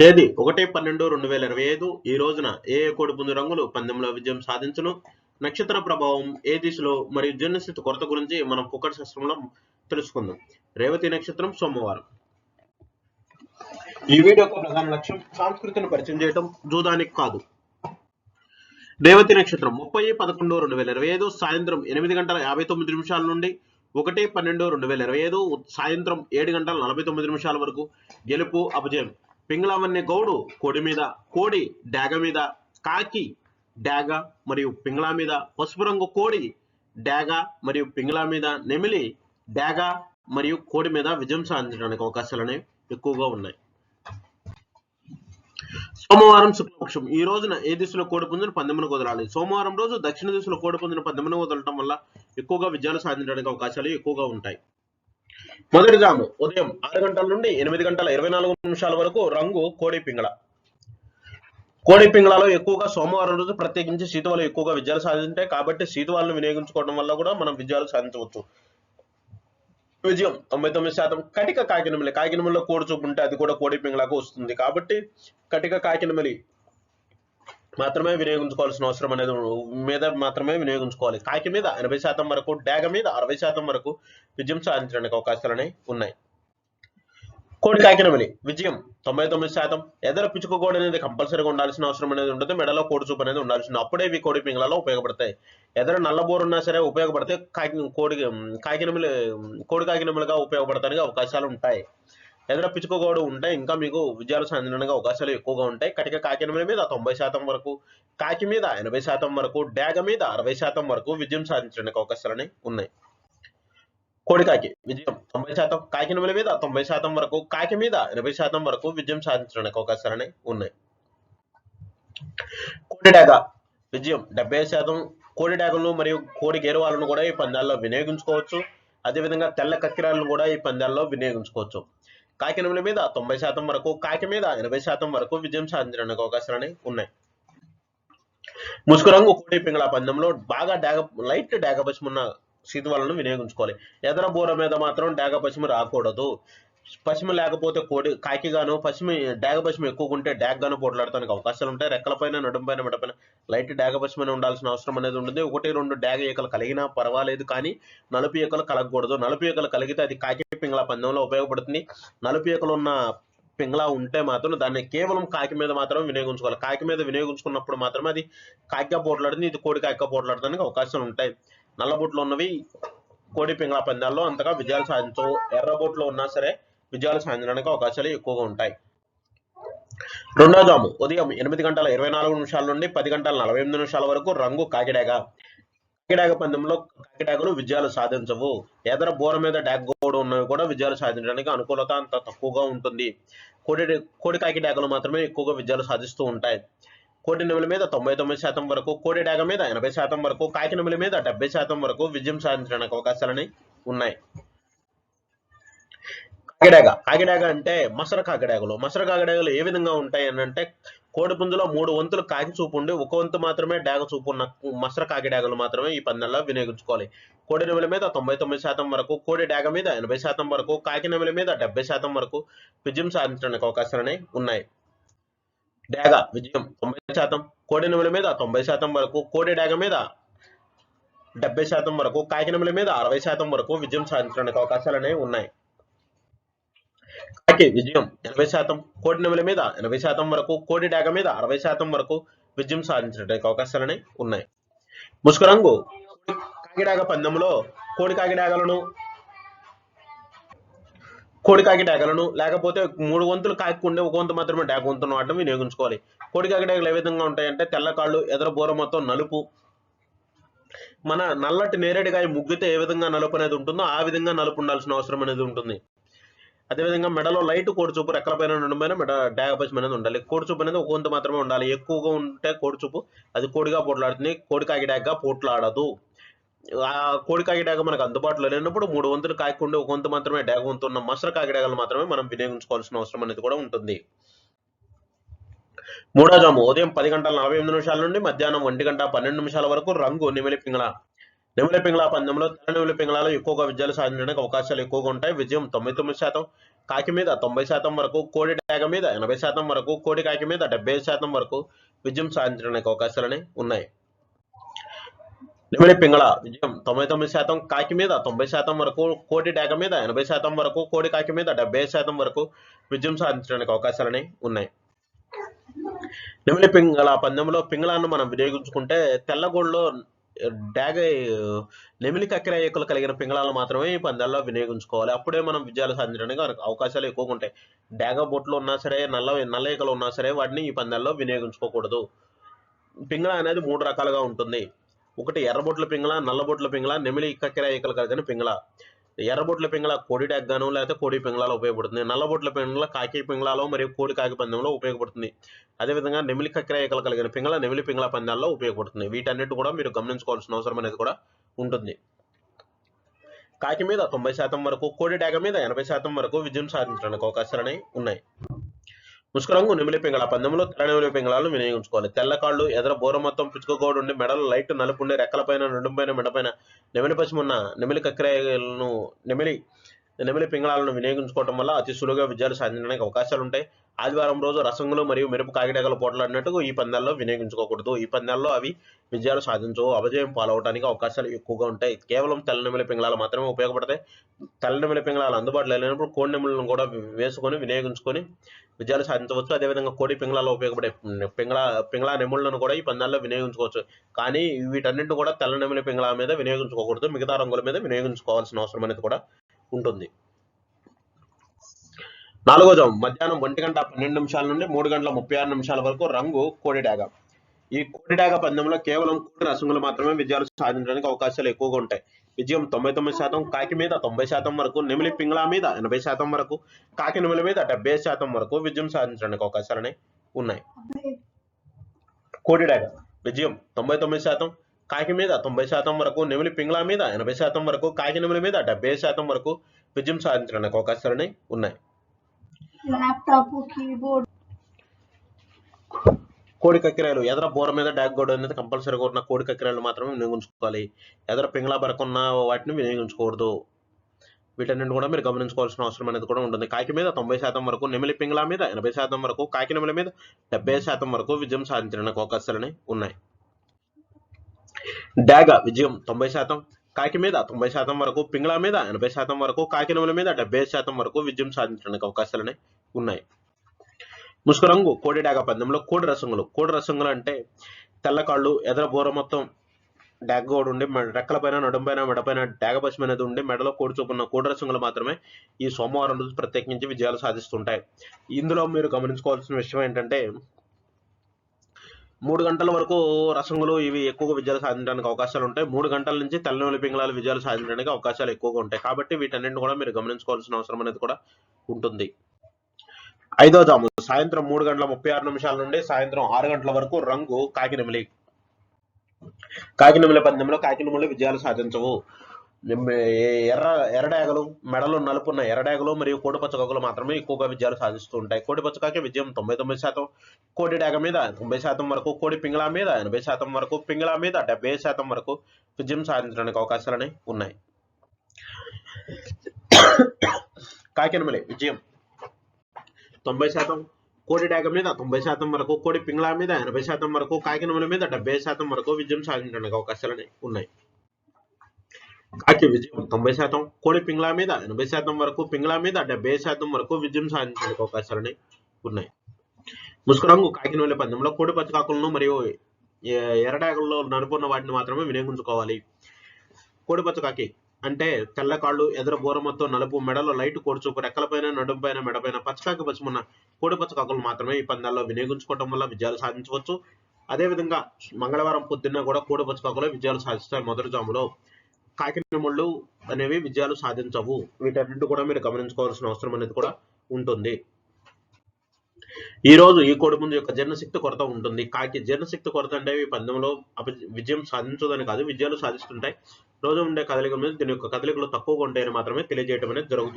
తేదీ ఒకటి పన్నెండు రెండు వేల ఇరవై ఐదు. ఈ రోజున ఏ కోడి పుంజు రంగులు పందెంలో విజయం సాధించును? నక్షత్ర ప్రభావం ఏ దిశలో మరియు జీర్ణస్థితి కొరత గురించి మనం కుక్కర్ శాస్త్రంలో తెలుసుకుందాం. రేవతి నక్షత్రం సోమవారం. ఈ వీడియో యొక్క ప్రధాన లక్ష్యం సంస్కృతిని పరిచయం చేయడం జూదానికి కాదు. రేవతి నక్షత్రం ముప్పై పదకొండు రెండు వేల ఇరవై ఐదు సాయంత్రం ఎనిమిది గంటల యాభై తొమ్మిది నిమిషాల నుండి ఒకటి పన్నెండు రెండు వేల ఇరవై ఐదు సాయంత్రం ఏడు గంటల నలభై తొమ్మిది నిమిషాల వరకు గెలుపు అపజయం. పింగళావన్య గౌడు కోడి మీద కోడి డాగ మీద కాకి డాగ మరియు పింగళా మీద పసుపు రంగు కోడి డాగ మరియు పింగళా మీద నెమిలి డాగ మరియు కోడి మీద విజయం సాధించడానికి అవకాశాలు అనేవి ఎక్కువగా ఉన్నాయి. సోమవారం శుక్లపక్షం ఈ రోజున ఏ దిశలో కోడి పుంజును పందెమును వదలాలి? సోమవారం రోజు దక్షిణ దిశలో కోడి పుంజును పందెమును వదలటం వల్ల ఎక్కువగా విజయాలు సాధించడానికి అవకాశాలు ఎక్కువగా ఉంటాయి. మొదటి జాము ఉదయం ఆరు గంటల నుండి ఎనిమిది గంటల ఇరవై నాలుగు నిమిషాల వరకు రంగు కోడి పింగళ. కోడి పింగళలో ఎక్కువగా సోమవారం రోజు ప్రత్యేకించి సీతువాలు ఎక్కువగా విజయాలు సాధించాయి కాబట్టి సీతువాలను వినియోగించుకోవడం వల్ల కూడా మనం విజయాలు సాధించవచ్చు. విజయం తొంభై తొమ్మిది శాతం కటిక కాకినమిలి కాకినమిలిలో కోడి చూపు ఉంటే అది కూడా కోడి పింగళకు వస్తుంది కాబట్టి కటిక కాకినమిలి మాత్రమే వినియోగించుకోవాల్సిన అవసరం అనేది మీద మాత్రమే వినియోగించుకోవాలి. కాకి మీద ఎనభై శాతం వరకు డాగ మీద అరవై శాతం వరకు విజయం సాధించడానికి అవకాశాలు అనేవి ఉన్నాయి. కోడి కాకినమలి విజయం తొంభై తొమ్మిది శాతం. ఎదర పిచుక కోడి అనేది కంపల్సరీగా ఉండాల్సిన అవసరం అనేది ఉంటుంది మెడలో కోడి చూపు అనేది ఉండాల్సిన అప్పుడే ఇవి కోడి పింగళాలో ఉపయోగపడతాయి. ఎదర నల్లబోరు ఉన్నా సరే ఉపయోగపడితే కాకి కోడి కాకినమలి కోడి కాకినమలిగా ఉపయోగపడటానికి అవకాశాలు ఉంటాయి. ఎదర పిచుక కోడి ఉంటే ఇంకా మీకు విజయాలు సాధించడానికి అవకాశాలు ఎక్కువగా ఉంటాయి. కటిక కాకినమలి మీద తొంభై శాతం వరకు కాకి మీద ఎనభై శాతం వరకు డాగ మీద అరవై శాతం వరకు విజయం సాధించడానికి అవకాశాలని ఉన్నాయి. కోడికాకి విజయం తొంభై శాతం కాకినమల మీద తొంభై శాతం వరకు కాకి మీద ఎనభై శాతం వరకు విజయం సాధించడానికి అవకాశాలని ఉన్నాయి. కోడి డాగ విజయం డెబ్బై శాతం. కోడి డాగలను మరియు కోడి గేరువాలను కూడా ఈ పందాల్లో వినియోగించుకోవచ్చు. అదేవిధంగా తెల్ల కక్కిరాలను కూడా ఈ పందాల్లో వినియోగించుకోవచ్చు. కాకినముల మీద తొంభై శాతం వరకు కాకి మీద ఎనభై శాతం వరకు విజయం సాధించడానికి అవకాశాలని ఉన్నాయి. ముసుగు రంగు కోడి పింగళ పందెంలో బాగా డాగ లైట్ డాగ పశ్చిమున్న శీతవాలను వినియోగించుకోవాలి. ఎదర బూర మీద మాత్రం డాగ పశ్చిమ రాకూడదు. పశ్చిమ లేకపోతే కోడి కాకిగాను పశ్చిమ డాగ పశ్చిమ ఎక్కువగా ఉంటే డాగ్ గాను పోట్లాడటానికి అవకాశాలు ఉంటాయి. రెక్కలపైన నడుంపైన మెడపైన లైట్ డాగ పశ్చిమనే ఉండాల్సిన అవసరం అనేది ఉంటుంది ఒకటి రెండు డాగ ఈకలు కలిగినా పర్వాలేదు కానీ నలుపు ఈకలు కలగకూడదు. నలుపు ఈకలు కలిగితే అది కాకి పింగళ పందెంలో ఉపయోగపడుతుంది. నలుపు ఈకలు ఉన్న పింగళ ఉంటే మాత్రం దాన్ని కేవలం కాకి మీద మాత్రం వినియోగించుకోవాలి. కాకి మీద వినియోగించుకున్నప్పుడు మాత్రమే అది కాకిగా పోట్లాడుతుంది. ఇది కోడి కాకిగా పోట్లాడడానికి అవకాశాలు ఉంటాయి. నల్లబొట్లు ఉన్నవి కోడి పింగళ పందాల్లో అంతగా విజయాలు సాధించవు. ఎర్రబొట్లు ఉన్నా సరే విజయాలు సాధించడానికి అవకాశాలు ఎక్కువగా ఉంటాయి. రెండో జాము ఉదయం ఎనిమిది గంటల ఇరవై నాలుగు నిమిషాల నుండి పది గంటల నలభై ఎనిమిది నిమిషాల వరకు రంగు కాకిడాగ కాకిడాగ పందెంలో కాకిడాగలు విజయాలు సాధించవు. ఎదర బోర మీద డాగ్ గోడు ఉన్నవి కూడా విజయాలు సాధించడానికి అనుకూలత అంత తక్కువగా ఉంటుంది. కోడి కోడి కాకిడాగలు మాత్రమే ఎక్కువగా విజయాలు సాధిస్తూ ఉంటాయి. కోటి నెమల మీద తొంభై తొమ్మిది శాతం వరకు కోడి డాగ మీద ఎనభై శాతం వరకు కాకి నెమల మీద డెబ్బై శాతం వరకు విజయం సాధించడానికి అవకాశాలని ఉన్నాయి. కాకిడాగ. కాకిడాగ అంటే మసర కాకిడాగలు. మసర కాకిడాగలు ఏ విధంగా ఉంటాయి అని అంటే కోడిపుంజులో మూడు వంతులు కాకి చూపు ఉండి ఒక వంతు మాత్రమే డాగ చూపు ఉన్న మసర కాకిడాగలు మాత్రమే ఈ పందెల్లో వినియోగించుకోవాలి. కోడి నెమల మీద తొంభై తొమ్మిది శాతం వరకు కోడి డాగ మీద ఎనభై శాతం వరకు కాకి నెమల మీద డెబ్బై శాతం వరకు విజయం సాధించడానికి అవకాశాలని ఉన్నాయి. డాగ విజయం తొంభై శాతం కోడి నెమల మీద తొంభై శాతం వరకు కోడి డాగ మీద డెబ్బై శాతం వరకు కాకి నెమల మీద అరవై శాతం వరకు విజయం సాధించడానికి అవకాశాలు అనేవి ఉన్నాయి. కాకి విజయం ఎనభై శాతం కోడి నెమల మీద ఎనభై శాతం వరకు కోడి డాగ మీద అరవై శాతం వరకు విజయం సాధించడానికి అవకాశాలు ఉన్నాయి. ముసుగు రంగు. కాకిడాగ పందెంలో కోడి కాకిడాగలను కోడి కాకి డాగలను లేకపోతే మూడు వంతులు కాకుండా ఒక వంతు మాత్రమే డాగ వంతును వాడటం వినియోగించుకోవాలి. కోడి కాకి డాగలు ఏ విధంగా ఉంటాయంటే తెల్ల కాళ్ళు ఎదర బోర మొత్తం నలుపు. మన నల్లటి నేరేడుగాయ ముగ్గితే ఏ విధంగా నలుపు అనేది ఉంటుందో ఆ విధంగా నలుపు ఉండాల్సిన అవసరం అనేది ఉంటుంది. అదేవిధంగా మెడలో లైట్ కోడిచూపు రెక్కల పైన నుండి మెడ డాగ పశ్చిమ అనేది ఉండాలి. కోడుచూపు అనేది ఒక వంతు మాత్రమే ఉండాలి. ఎక్కువగా ఉంటే కోడిచూపు అది కోడిగా పోట్లాడుతుంది. కోడి కాకి డాగ్గా పోట్లాడదు. ఆ కోడి కాకి డాగ మనకు అందుబాటులో లేనప్పుడు మూడు వంతులు కాకుండా ఒక వంతు మాత్రమే డాగ వంతు ఉన్న మసర కాకిడాగలు మాత్రమే మనం వినియోగించుకోవాల్సిన అవసరం అనేది కూడా ఉంటుంది. మూడో జాము ఉదయం పది గంటల నలభై ఎనిమిది నిమిషాల నుండి మధ్యాహ్నం ఒంటి గంట పన్నెండు నిమిషాల వరకు రంగు నిమిలి పింగళ. నెమిలి పింగళ పందెంలో తెల్ల ఎక్కువగా విజయాలు సాధించడానికి అవకాశాలు ఎక్కువగా ఉంటాయి. విజయం తొంభై తొమ్మిది శాతం కాకి మీద తొంభై శాతం వరకు కోడి డాగ మీద ఎనభై శాతం వరకు కోడి కాకి మీద డెబ్బై శాతం వరకు విజయం సాధించడానికి అవకాశాలని ఉన్నాయి. నిమిడి పింగళ విజయం తొంభై తొమ్మిది శాతం కాకి మీద తొంభై శాతం వరకు కోడి డేగ మీద ఎనభై శాతం వరకు కోడి కాకి మీద డెబ్బై శాతం వరకు విజయం సాధించడానికి అవకాశాలని ఉన్నాయి. నిమిడి పింగళ పందెంలో పింగళాన్ని మనం వినియోగించుకుంటే తెల్లగోళ్ళలో డాగ నెమిలి కక్కెర కలిగిన పింగళాలను మాత్రమే ఈ పందాల్లో వినియోగించుకోవాలి. అప్పుడే మనం విజయాలు సాధించడానికి అవకాశాలు ఎక్కువగా ఉంటాయి. డాగ బొట్లు ఉన్నా సరే నల్ల నల్ల ఈకలు ఉన్నా సరే వాటిని ఈ పందాల్లో వినియోగించుకోకూడదు. పింగళ అనేది మూడు రకాలుగా ఉంటుంది. ఒకటి ఎర్రబొట్ల పింగళ నల్లబొట్ల పింగళ నెమిలి కక్కెర ఈకలు కలిగిన పింగళ. ఎర్రబొట్ల పింగళ కోడి డాగ్గాను లేకపోతే కోడి పింగళాలో ఉపయోగపడుతుంది. నల్లబొట్ల పింగళ కాకి పింగళాలో మరియు కోడి కాకి పందెంలో ఉపయోగపడుతుంది. అదేవిధంగా నెమిలి కక్రయకలు కలిగిన పింగళ నెమిలి పింగళ పందాల్లో ఉపయోగపడుతుంది. వీటన్నిటి కూడా మీరు గమనించుకోవాల్సిన అవసరం అనేది కూడా ఉంటుంది. కాకి మీద తొంభై శాతం వరకు కోడి డాగ మీద ఎనభై శాతం వరకు విజయం సాధించడానికి అవకాశాలు ఉన్నాయి. ముసుకురంగు నిమిలి పింగళ పందెంలో తెల్ల నిమిలి పింగళాలను వినియోగించుకోవాలి. తెల్ల కాళ్ళు ఎదర బోర మొత్తం పిచ్చుకోగోడు ఉండి మెడలు లైట్ నలుపు ఉండి రెక్కలపైన నడుంపైన మెడపైన నెమిలి పశ్చిమున్న నెమిలి కక్కెరలను నెమిలి నెమిలి పింగళాలను వినియోగించుకోవడం వల్ల అతి సులువుగా విజయాలు సాధించడానికి అవకాశాలు ఉంటాయి ఆదివారం రోజు రసంగులు మరియు మిరప కాకిడగల పోట్లాడినట్టు ఈ పందాల్లో వినియోగించుకోకూడదు. ఈ పందాల్లో అవి విజయాలు సాధించవు అపజయం పాలవడానికి అవకాశాలు ఎక్కువగా ఉంటాయి. కేవలం తెల్లనెమిలి పింగళాలు మాత్రమే ఉపయోగపడతాయి. తెల్లనెమిలి పింగళాలు అందుబాటులో లేనప్పుడు కోడి నెమిలను కూడా వేసుకొని వినియోగించుకొని విజయాలు సాధించవచ్చు. అదేవిధంగా కోడి పింగళాలు ఉపయోగపడే పింగళ పింగళ నెముళ్ళను కూడా ఈ పందాల్లో వినియోగించుకోవచ్చు. కానీ వీటన్నింటిని కూడా తెల్లనెమిలి పింగళాల మీద వినియోగించుకోకూడదు. మిగతా రంగుల మీద వినియోగించుకోవాల్సిన అవసరం అనేది కూడా ఉంటుంది. నాలుగో జాము. మధ్యాహ్నం ఒంటి గంట పన్నెండు నిమిషాల నుండి మూడు గంటల ముప్పై ఆరు నిమిషాల వరకు రంగు కోడిడాగ ఈ కోడిడాగ పందెంలో కేవలం కోడి రసంగులు మాత్రమే విజయాలు సాధించడానికి అవకాశాలు ఎక్కువగా ఉంటాయి. విజయం తొంభై తొమ్మిది శాతం కాకి మీద తొంభై శాతం వరకు నెమిలి పింగళ మీద ఎనభై శాతం వరకు కాకి నెమిలి మీద డెబ్బై శాతం వరకు విజయం సాధించడానికి అవకాశాలు ఉన్నాయి. కోడిడాగ విజయం తొంభై తొమ్మిది శాతం కాకి మీద తొంభై శాతం వరకు నెమిలి పింగళ మీద ఎనభై శాతం వరకు కాకి నెమిలి మీద డెబ్బై శాతం వరకు విజయం సాధించడానికి అవకాశాలు ఉన్నాయి. ల్యాప్టాప్ కీబోర్డ్ కోడి కక్కిరాయలు. ఎదర బోర మీద డాగ్ గోడ అనేది కంపల్సరీగా ఉన్న కోడి కక్కిరాయలు మాత్రమే వినియోగించుకోవాలి. ఎదర పింగళ బరకున్న వాటిని వినియోగించకూడదు వీటన్నింటి కూడా మీరు గమనించుకోవాల్సిన అవసరం అనేది కూడా ఉంటుంది. కాకి మీద తొంభై శాతం వరకు నెమిలి పింగళ మీద ఎనభై శాతం వరకు కాకి నెమిలి మీద డెబ్బై శాతం వరకు విజయం సాధించడానికి అవకాశాలని ఉన్నాయి. డాగ విజయం తొంభై శాతం కాకి మీద తొంభై శాతం వరకు పింగళ మీద ఎనభై శాతం వరకు కాకి మీద డెబ్బై శాతం వరకు విజయం సాధించడానికి అవకాశాలని ఉన్నాయి. ముసుగు రంగు కోడి డాగ పందెంలో కోడి రసంగులు. కోడి రసంగులు అంటే తెల్ల కాళ్ళు ఎదర బోర మొత్తం డాగ ఉండి రెక్కల రెక్కలపైన నడుంపైన మెడపైన డాగ పశ్చిమ అనేది ఉండి మెడలో కోడి చూపున్న కోడి రసంగులు మాత్రమే ఈ సోమవారం రోజు ప్రత్యేకించి విజయాలు సాధిస్తుంటాయి. ఇందులో మీరు గమనించుకోవాల్సిన విషయం ఏంటంటే మూడు గంటల వరకు రసంగులు ఇవి ఎక్కువగా విజయాలు సాధించడానికి అవకాశాలు ఉంటాయి. మూడు గంటల నుంచి తెల్లనొలి పింగళాలు విజయాలు సాధించడానికి అవకాశాలు ఎక్కువగా ఉంటాయి. కాబట్టి వీటన్నింటిని కూడా మీరు గమనించుకోవాల్సిన అవసరం అనేది కూడా ఉంటుంది. ఐదో జాము. సాయంత్రం మూడు గంటల ముప్పై ఆరు నిమిషాల నుండి సాయంత్రం ఆరు గంటల వరకు రంగు కాకినెమిలి. కాకినెమిలి పందెంలో కాకినెమిలి విజయాలు సాధించవు. ఎర్ర ఎర్రడాగలు మెడలో నలుపున్న ఎర్రడాగలు మరియు కోడిపచ్చకాకులు మాత్రమే ఎక్కువగా విజయాలు సాధిస్తూ ఉంటాయి. కోడిపచ్చకాకి విజయం తొంభై తొమ్మిది శాతం కోడి డాగ మీద తొంభై శాతం వరకు కోడి పింగళ మీద ఎనభై శాతం వరకు పింగళ మీద డెబ్బై శాతం వరకు విజయం సాధించడానికి అవకాశాలని ఉన్నాయి. కాకినమలి విజయం. తొంభై శాతం కోడి డాగ మీద తొంభై శాతం వరకు కోడి పింగళ మీద ఎనభై శాతం వరకు కాకినముల మీద డెబ్బై శాతం వరకు విజయం సాధించడానికి అవకాశాలు ఉన్నాయి. కాకి విజయం తొంభై శాతం కోడి పింగళ మీద ఎనభై శాతం వరకు పింగళ మీద డెబ్బై శాతం వరకు విజయం సాధించడానికి అవకాశాలు ఉన్నాయి. ముసుకురంగు కాకినవల్లి పందెంలో కోడి పచ్చకాకులను మరియు ఎ- ఎర్రడాగల్లో నలుపున్న వాటిని మాత్రమే వినియోగించుకోవాలి. కోడి పచ్చకాకి అంటే తెల్ల కాళ్ళు ఎదర బోర నలుపు మెడలో లైట్ కోడిచూపు రెక్కలపైన నడుంపైన మెడపైన పచ్చకాకి పచ్చమున్న కోడిపచ్చ కాకులు మాత్రమే ఈ పందాల్లో వినియోగించుకోవడం వల్ల విజయాలు సాధించవచ్చు. అదేవిధంగా మంగళవారం పొద్దున్న కూడా కోడిపచ్చ కాకులు విజయాలు సాధిస్తాయి మొదటి జాములో. కాకినముళ్ళు అనేవి విజయాలు సాధించవు. వీటన్నింటి కూడా మీరు గమనించుకోవాల్సిన అవసరం అనేది కూడా ఉంటుంది. ఈ రోజు ఈ కోడిపుంజు యొక్క జీర్ణశక్తి కొరత ఉంటుంది. కాకి జీర్ణశక్తి కొరత అంటే ఈ పందెంలో విజయం సాధించదని కాదు విజయాలు సాధిస్తుంటాయి. రోజు ఉండే కదలికల మీద దీని యొక్క కదలికలు తక్కువగా ఉంటాయని మాత్రమే తెలియజేయడం అనేది జరుగుతుంది.